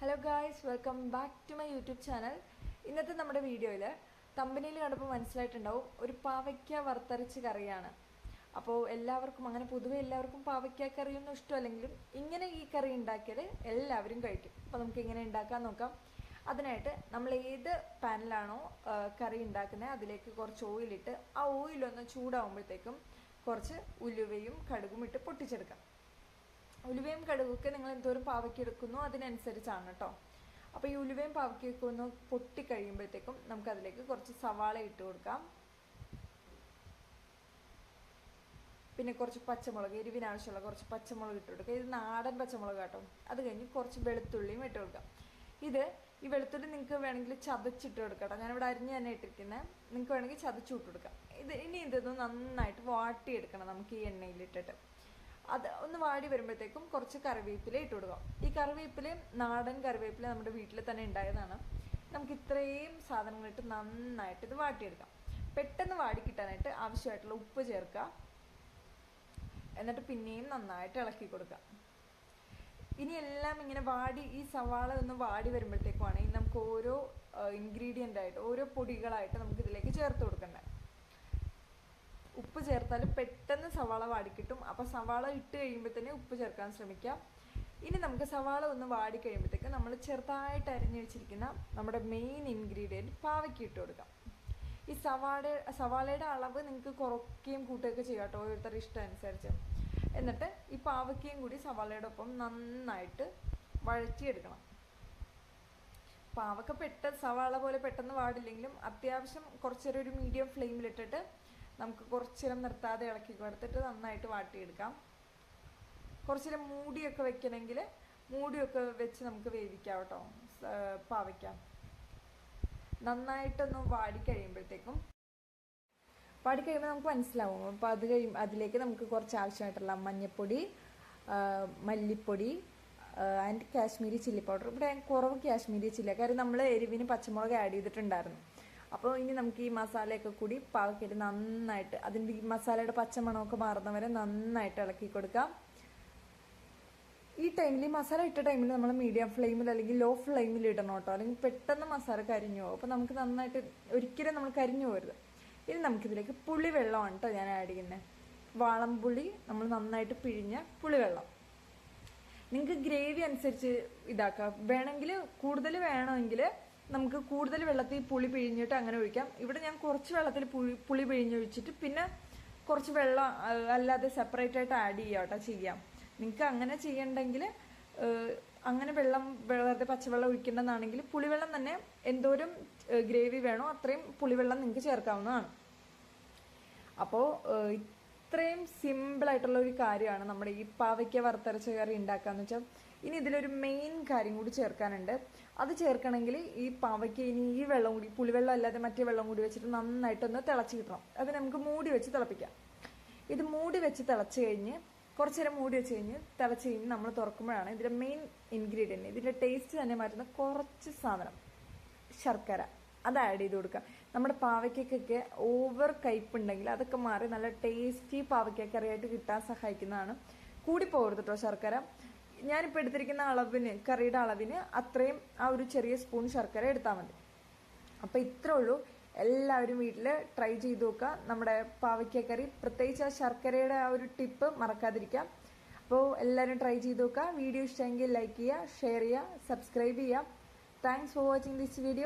Hello guys welcome back to my YouTube channel ഇന്നത്തെ നമ്മുടെ വീഡിയോയിൽ തമ്പനിയിൽ കണ്ടപ്പോൾ മനസ്സിലായിട്ടുണ്ടാവും ഒരു പാവയ്ക്ക വറുത്തരച്ച് കറിയാണ്. അപ്പോൾ എല്ലാവർക്കും അങ്ങനെ പൊതുവേ എല്ലാവർക്കും പാവയ്ക്ക കറിയൊന്നും ഇഷ്ടമല്ലെങ്കിലും ഇങ്ങനെ ഈ കറി ഉണ്ടാക്കിയത് എല്ലാവരും കഴിക്കും. അപ്പോൾ നമുക്ക് ഇങ്ങനെ ഉണ്ടാക്കാൻ നോക്കാം. അതിനായിട്ട് നമ്മൾ ഏത് പാനിലാണോ കറി ഉണ്ടാക്കുന്നത് അതിലേക്ക് കുറച്ച് ഓയിലിട്ട് ആ ഓയിലൊന്ന് ചൂടാവുമ്പോഴത്തേക്കും കുറച്ച് ഉലുവയും കടുകും ഇട്ട് പൊട്ടിച്ചെടുക്കാം. ഉലുവയും കടുകൊക്കെ നിങ്ങൾ എന്തോരം പാവയ്ക്ക് എടുക്കുന്നു അതിനനുസരിച്ചാണ് കേട്ടോ അപ്പോൾ ഈ ഉലുവയും പാവയ്ക്കൊക്കെ ഒന്ന് പൊട്ടി കഴിയുമ്പോഴത്തേക്കും നമുക്ക് അതിലേക്ക് കുറച്ച് സവാള ഇട്ട് കൊടുക്കാം. പിന്നെ കുറച്ച് പച്ചമുളക് എരിവിന് ആവശ്യമുള്ള കുറച്ച് പച്ചമുളക് ഇട്ട് കൊടുക്കുക ഇത് നാടൻ പച്ചമുളക് കേട്ടോ അത് കഴിഞ്ഞ് കുറച്ച് വെളുത്തുള്ളിയും ഇട്ട് കൊടുക്കാം. ഇത് ഈ വെളുത്തുള്ളി നിങ്ങൾക്ക് വേണമെങ്കിൽ ചതച്ചിട്ട് കൊടുക്കാം ഞാനിവിടെ അരിഞ്ഞ് തന്നെ ഇട്ടിരിക്കുന്നത് നിങ്ങൾക്ക് വേണമെങ്കിൽ ചതച്ചു ഇട്ട് കൊടുക്കാം. ഇത് ഇനി ഇതൊന്ന് നന്നായിട്ട് വാട്ടിയെടുക്കണം നമുക്ക് ഈ എണ്ണയിലിട്ടിട്ട്. അത് ഒന്ന് വാടി വരുമ്പോഴത്തേക്കും കുറച്ച് കറിവേപ്പില ഇട്ട് കൊടുക്കാം. ഈ കറിവേപ്പില നാടൻ കറിവേപ്പില നമ്മുടെ വീട്ടിൽ തന്നെ ഉണ്ടായതാണ്. നമുക്ക് ഇത്രയും സാധനങ്ങളിട്ട് നന്നായിട്ട് ഇത് വാട്ടിയെടുക്കാം. പെട്ടെന്ന് വാടി കിട്ടാനായിട്ട് ആവശ്യമായിട്ടുള്ള ഉപ്പ് ചേർക്കുക. എന്നിട്ട് പിന്നെയും നന്നായിട്ട് ഇളക്കി കൊടുക്കുക. ഇനി എല്ലാം ഇങ്ങനെ വാടി ഈ സവാള ഒന്ന് വാടി വരുമ്പോഴത്തേക്കുമാണ് ഇനി നമുക്ക് ഓരോ ഇൻഗ്രീഡിയന്റ് ആയിട്ട് ഓരോ പൊടികളായിട്ട് നമുക്ക് ഇതിലേക്ക് ചേർത്ത് കൊടുക്കേണ്ടത്. ഉപ്പ് ചേർത്താൽ പെട്ടെന്ന് സവാള വാടിക്കിട്ടും. അപ്പോൾ സവാള ഇട്ട് കഴിയുമ്പോൾ തന്നെ ഉപ്പ് ചേർക്കാൻ ശ്രമിക്കാം. ഇനി നമുക്ക് സവാള ഒന്ന് വാടി കഴിയുമ്പോഴത്തേക്ക് നമ്മൾ ചെറുതായിട്ട് അരിഞ്ഞു വെച്ചിരിക്കുന്ന നമ്മുടെ മെയിൻ ഇൻഗ്രീഡിയന്റ് പാവയ്ക്ക് ഇട്ട് കൊടുക്കാം. ഈ സവാള സവാളയുടെ അളവ് നിങ്ങൾക്ക് കുറയ്ക്കുകയും കൂട്ടുകയൊക്കെ ചെയ്യാം കേട്ടോ ഓരോരുത്തരുടെ ഇഷ്ടം അനുസരിച്ച്. എന്നിട്ട് ഈ പാവയ്ക്കയും കൂടി സവാളയുടെ ഒപ്പം നന്നായിട്ട് വഴറ്റിയെടുക്കണം. പാവക്ക പെട്ടെന്ന് സവാള പോലെ പെട്ടെന്ന് വാടില്ലെങ്കിലും അത്യാവശ്യം കുറച്ചേരം ഒരു മീഡിയം ഫ്ലെയിമിലിട്ടിട്ട് നമുക്ക് കുറച്ചേരം നിർത്താതെ ഇളക്കി കൊടുത്തിട്ട് നന്നായിട്ട് വാട്ടിയെടുക്കാം. കുറച്ചേരം മൂടിയൊക്കെ വെക്കണമെങ്കിൽ മൂടിയൊക്കെ വെച്ച് നമുക്ക് വേവിക്കാം കേട്ടോ. പാവയ്ക്കാം നന്നായിട്ടൊന്ന് വാടി കഴിയുമ്പോഴത്തേക്കും വാടി കഴിയുമ്പോൾ നമുക്ക് മനസ്സിലാവും. അപ്പോൾ അത് കഴിയും അതിലേക്ക് നമുക്ക് കുറച്ച് ആവശ്യമായിട്ടുള്ള മഞ്ഞൾപ്പൊടി മല്ലിപ്പൊടി ആൻഡ് കാശ്മീരി ചില്ലി പൗഡർ. ഇവിടെ കുറവ് കാശ്മീരി ചില്ലി കാര്യം നമ്മൾ എരിവിന് പച്ചമുളക് ആഡ് ചെയ്തിട്ടുണ്ടായിരുന്നു. അപ്പോൾ ഇനി നമുക്ക് ഈ മസാലയൊക്കെ കൂടി പാവക്കിട്ട് നന്നായിട്ട് അതിന്റെ ഈ മസാലയുടെ പച്ചമണമൊക്കെ മാറുന്നവരെ നന്നായിട്ട് ഇളക്കി കൊടുക്കാം. ഈ ടൈമിൽ ഈ മസാല ഇട്ട ടൈമിൽ നമ്മൾ മീഡിയം ഫ്ലെയിമിൽ അല്ലെങ്കിൽ ലോ ഫ്ലെയിമിൽ ഇടണം കേട്ടോ. അല്ലെങ്കിൽ പെട്ടെന്ന് മസാല കരിഞ്ഞു പോകും. അപ്പോൾ നമുക്ക് നന്നായിട്ട് ഒരിക്കലും നമ്മൾ കരിഞ്ഞു പോകരുത്. ഇനി നമുക്കിതിലേക്ക് പുളി വെള്ളമാണ് കേട്ടോ ഞാൻ ആഡ് ചെയ്യുന്നത് വാളംപുളി നമ്മൾ നന്നായിട്ട് പിഴിഞ്ഞ പുളിവെള്ളം. നിങ്ങൾക്ക് ഗ്രേവി അനുസരിച്ച് ഇതാക്കാം. വേണമെങ്കിൽ കൂടുതൽ വേണമെങ്കിൽ നമുക്ക് കൂടുതൽ വെള്ളത്തിൽ പുളി പിഴിഞ്ഞിട്ട് അങ്ങനെ ഒഴിക്കാം. ഇവിടെ ഞാൻ കുറച്ച് വെള്ളത്തിൽ പുളി പുളി പിഴിഞ്ഞൊഴിച്ചിട്ട് പിന്നെ കുറച്ച് വെള്ളം അല്ലാതെ സെപ്പറേറ്റ് ആയിട്ട് ആഡ് ചെയ്യാം കേട്ടോ ചെയ്യാം. നിങ്ങൾക്ക് അങ്ങനെ ചെയ്യണ്ടെങ്കിൽ അങ്ങനെ വെള്ളം വെറുതെ പച്ചവെള്ളം ഒഴിക്കേണ്ടതാണെങ്കിൽ പുളിവെള്ളം തന്നെ എന്തോരം ഗ്രേവി വേണോ അത്രയും പുളിവെള്ളം നിങ്ങൾക്ക് ചേർക്കാവുന്നതാണ്. അപ്പോൾ ഇത്രയും സിമ്പിൾ ആയിട്ടുള്ള ഒരു കാര്യമാണ് നമ്മുടെ ഈ പാവയ്ക്ക വറുത്തരച്ച കറി ഉണ്ടാക്കാന്ന് വെച്ചാൽ ഇനി ഇതിലൊരു മെയിൻ കാര്യം കൂടി ചേർക്കാനുണ്ട്. അത് ചേർക്കണമെങ്കിൽ ഈ പാവയ്ക്ക ഇനി ഈ വെള്ളം കൂടി പുളിവെള്ളം അല്ലാതെ മറ്റേ വെള്ളം കൂടി വെച്ചിട്ട് നന്നായിട്ടൊന്ന് തിളച്ച് കിട്ടണം അത് നമുക്ക് മൂടി വെച്ച് തിളപ്പിക്കാം. ഇത് മൂടി വെച്ച് തിളച്ച് കഴിഞ്ഞ് കുറച്ച് നേരം മൂടി വെച്ച് കഴിഞ്ഞ് തിളച്ച് കഴിഞ്ഞ് നമ്മൾ തുറക്കുമ്പോഴാണ് ഇതിന്റെ മെയിൻ ഇൻഗ്രീഡിയന്റ് ഇതിന്റെ ടേസ്റ്റ് തന്നെ മാറ്റുന്ന കുറച്ച് സാധനം. ശർക്കര. അത് ആഡ് ചെയ്ത് കൊടുക്കുക. നമ്മുടെ പാവയ്ക്കൊക്കെ ഓവർ കയ്പുണ്ടെങ്കിൽ അതൊക്കെ മാറി നല്ല ടേസ്റ്റി പാവയ്ക്ക കറിയായിട്ട് കിട്ടാൻ സഹായിക്കുന്നതാണ്. കൂടി പോകരുത് കേട്ടോ ശർക്കര. ഞാനിപ്പോൾ എടുത്തിരിക്കുന്ന അളവിന് കറിയുടെ അളവിന് അത്രയും ആ ഒരു ചെറിയ സ്പൂൺ ശർക്കര എടുത്താൽ മതി. അപ്പോൾ ഇത്രേ ഉള്ളൂ. എല്ലാവരും വീട്ടിൽ ട്രൈ ചെയ്ത് നോക്കുക. നമ്മുടെ പാവയ്ക്ക കറി. പ്രത്യേകിച്ച് ആ ശർക്കരയുടെ ആ ഒരു ടിപ്പ് മറക്കാതിരിക്കാം അപ്പോൾ എല്ലാവരും ട്രൈ ചെയ്ത് നോക്കുക. വീഡിയോ ഇഷ്ടമെങ്കിൽ ലൈക്ക് ചെയ്യുക ഷെയർ ചെയ്യുക സബ്സ്ക്രൈബ് ചെയ്യുക. Thanks for watching this video